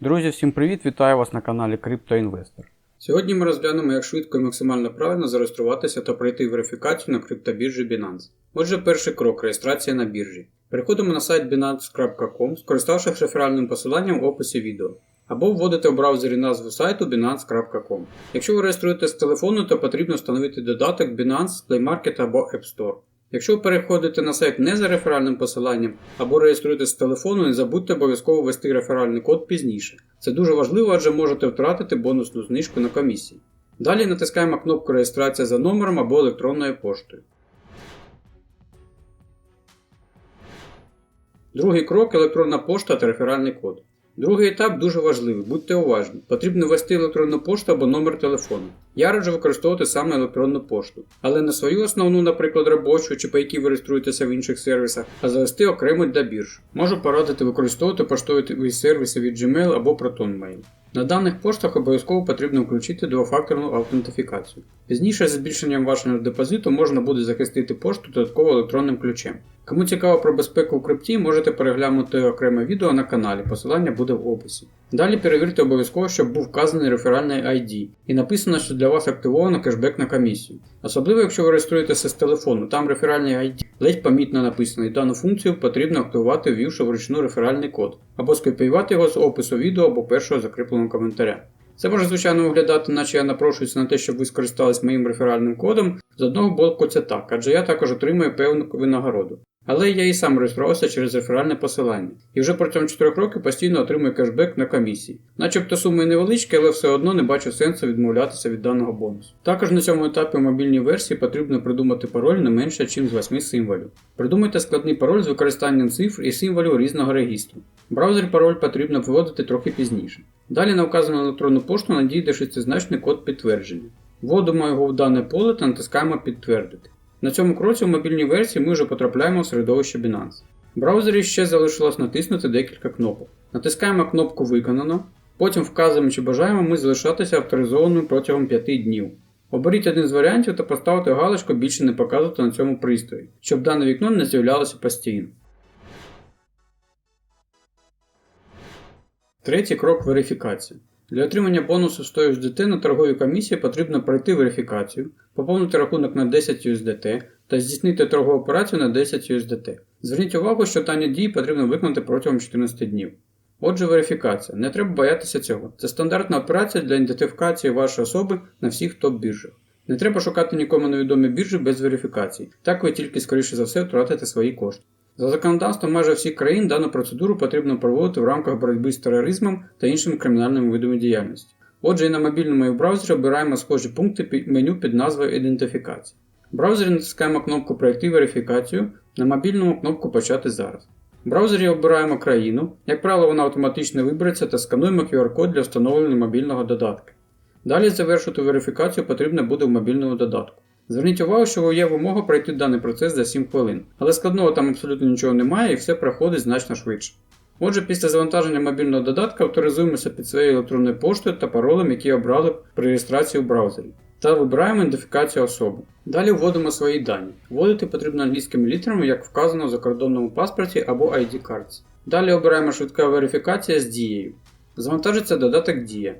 Друзі, всім привіт! Вітаю вас на каналі CryptoInvestor. Сьогодні ми розглянемо, як швидко і максимально правильно зареєструватися та пройти верифікацію на криптобіржі Binance. Отже, перший крок реєстрація на біржі. Переходимо на сайт binance.com, скориставшись реферальним посиланням в описі відео. Або вводите в браузері назву сайту binance.com. Якщо ви реєструєте з телефону, то потрібно встановити додаток Binance Play Market або App Store. Якщо ви переходите на сайт не за реферальним посиланням або реєструєтесь з телефону, не забудьте обов'язково ввести реферальний код пізніше. Це дуже важливо, адже можете втратити бонусну знижку на комісії. Далі натискаємо кнопку Реєстрація за номером або електронною поштою. Другий крок електронна пошта та реферальний код. Другий етап дуже важливий, будьте уважні. Потрібно ввести електронну пошту або номер телефону. Я раджу використовувати саме електронну пошту, але не свою основну, наприклад, робочу чи по якій ви реєструєтеся в інших сервісах, а завести окремо для бірж. Можу порадити використовувати поштові сервіси від Gmail або ProtonMail. На даних поштах обов'язково потрібно включити двофакторну аутентифікацію. Пізніше з збільшенням вашого депозиту можна буде захистити пошту додатково електронним ключем. Кому цікаво про безпеку у крипті, можете переглянути окреме відео на каналі, посилання буде в описі. Далі перевірте обов'язково, щоб був вказаний реферальний ID і написано, що для вас активовано кешбек на комісію. Особливо, якщо ви реєструєтеся з телефону, там реферальний ID ледь помітно написано, і дану функцію потрібно активувати, ввівши вручну реферальний код, або скопіювати його з опису відео або першого закріпленого коментаря. Це може, звичайно, виглядати, наче я напрошуюся на те, щоб ви скористались моїм реферальним кодом. З одного боку, це так, адже я також отримую певну винагороду. Але я і сам реєструвався через реферальне посилання, і вже протягом 4 років постійно отримую кешбек на комісії. Начебто суми невеличкі, але все одно не бачу сенсу відмовлятися від даного бонусу. Також на цьому етапі мобільній версії потрібно придумати пароль не менше, ніж з 8 символів. Придумайте складний пароль з використанням цифр і символів різного регістру. В браузері пароль потрібно вводити трохи пізніше. Далі на вказану електронну пошту надійде шестизначний код підтвердження. Вводимо його в дане поле та натискаємо Підтвердити. На цьому кроці в мобільній версії ми вже потрапляємо в середовище Binance. В браузері ще залишилось натиснути декілька кнопок. Натискаємо кнопку Виконано, потім вказуємо, чи бажаємо ми залишатися авторизованим протягом 5 днів. Оберіть один з варіантів та поставте галочку більше не показувати на цьому пристрої, щоб дане вікно не з'являлося постійно. Третій крок верифікація. Для отримання бонусу 100 USDT на торговій комісії потрібно пройти верифікацію, поповнити рахунок на 10 USDT та здійснити торгову операцію на 10 USDT. Зверніть увагу, що дані дії потрібно виконати протягом 14 днів. Отже, верифікація. Не треба боятися цього. Це стандартна операція для ідентифікації вашої особи на всіх топ-біржах. Не треба шукати нікому невідомі біржі без верифікації. Так ви тільки, скоріше за все, втратите свої кошти. За законодавством майже всіх країн дану процедуру потрібно проводити в рамках боротьби з тероризмом та іншими кримінальними видами діяльності. Отже, і на мобільному і браузері обираємо схожі пункти меню під назвою Ідентифікація. В браузері натискаємо кнопку Пройти верифікацію, на мобільному кнопку Почати зараз. В браузері обираємо країну, як правило, вона автоматично вибереться та скануємо QR-код для встановлення мобільного додатка. Далі завершити верифікацію потрібно буде в мобільному додатку. Зверніть увагу, що є вимога пройти даний процес за 7 хвилин, але складного там абсолютно нічого немає і все проходить значно швидше. Отже, після завантаження мобільного додатка авторизуємося під своєю електронною поштою та паролем, які обрали при реєстрації в браузері, та вибираємо ідентифікацію особи. Далі вводимо свої дані. Вводити потрібно англійськими літерами, як вказано в закордонному паспорті або ID картці. Далі обираємо швидка верифікація з дією. Завантажиться додаток Дія.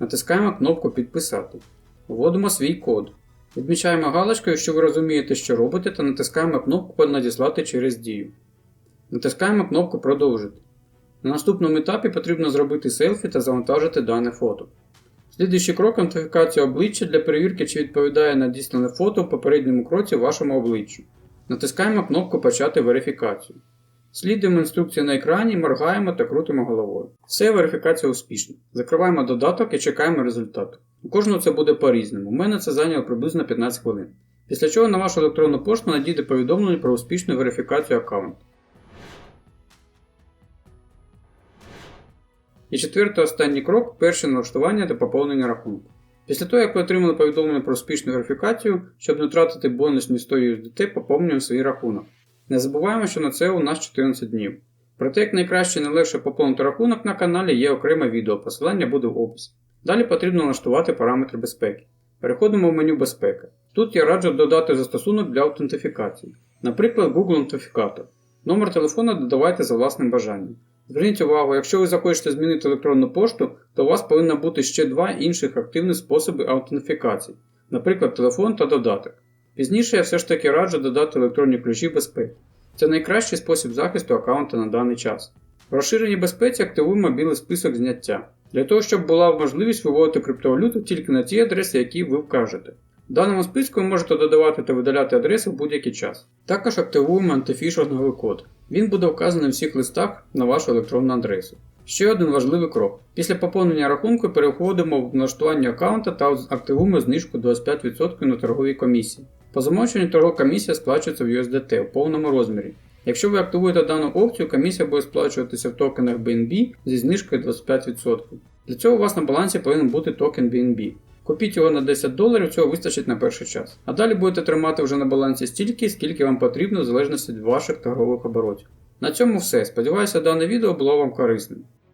Натискаємо кнопку Підписати. Вводимо свій код. Відмічаємо галочкою, що ви розумієте, що робите, та натискаємо кнопку Надіслати через дію. Натискаємо кнопку Продовжити. На наступному етапі потрібно зробити селфі та завантажити дане фото. Слідуючий крок ідентифікація обличчя для перевірки, чи відповідає надіслане фото в попередньому кроці вашому обличчю. Натискаємо кнопку Почати верифікацію. Слідуємо інструкції на екрані, моргаємо та крутимо головою. Все, верифікація успішна. Закриваємо додаток і чекаємо результату. У кожного це буде по-різному. У мене це зайняло приблизно 15 хвилин. Після чого на вашу електронну пошту надійде повідомлення про успішну верифікацію аккаунту. І четвертий останній крок перше налаштування та поповнення рахунку. Після того, як ви отримали повідомлення про успішну верифікацію, щоб не втратити бонусні 100 USDT, поповнюємо свій рахунок. Не забуваємо, що на це у нас 14 днів. Про те, як найкраще і найлегше поповнити рахунок на каналі є окреме відео, посилання буде в описі. Далі потрібно налаштувати параметри безпеки. Переходимо в меню Безпека. Тут я раджу додати застосунок для аутентифікації, наприклад, Google Аутентифікатор. Номер телефона додавайте за власним бажанням. Зверніть увагу, якщо ви захочете змінити електронну пошту, то у вас повинно бути ще два інших активних способи аутентифікації, наприклад, телефон та додаток. Пізніше я все ж таки раджу додати електронні ключі безпеки. Це найкращий спосіб захисту аккаунта на даний час. В розширеній безпеці активуємо білий список зняття, для того, щоб була можливість виводити криптовалюту тільки на ті адреси, які ви вкажете. В даному списку ви можете додавати та видаляти адреси в будь-який час. Також активуємо антифішинговий код. Він буде вказаний у всіх листах на вашу електронну адресу. Ще один важливий крок. Після поповнення рахунку переходимо в налаштування аккаунта та активуємо знижку 25% на торговій комісії. По замовчуванню торгова комісія сплачується в USDT у повному розмірі. Якщо ви активуєте дану опцію, комісія буде сплачуватися в токенах BNB зі знижкою 25%. Для цього у вас на балансі повинен бути токен BNB. Купіть його на 10 доларів, цього вистачить на перший час. А далі будете тримати вже на балансі стільки, скільки вам потрібно в залежності від ваших торгових оборотів. На цьому все. Сподіваюся, дане відео було вам корисним.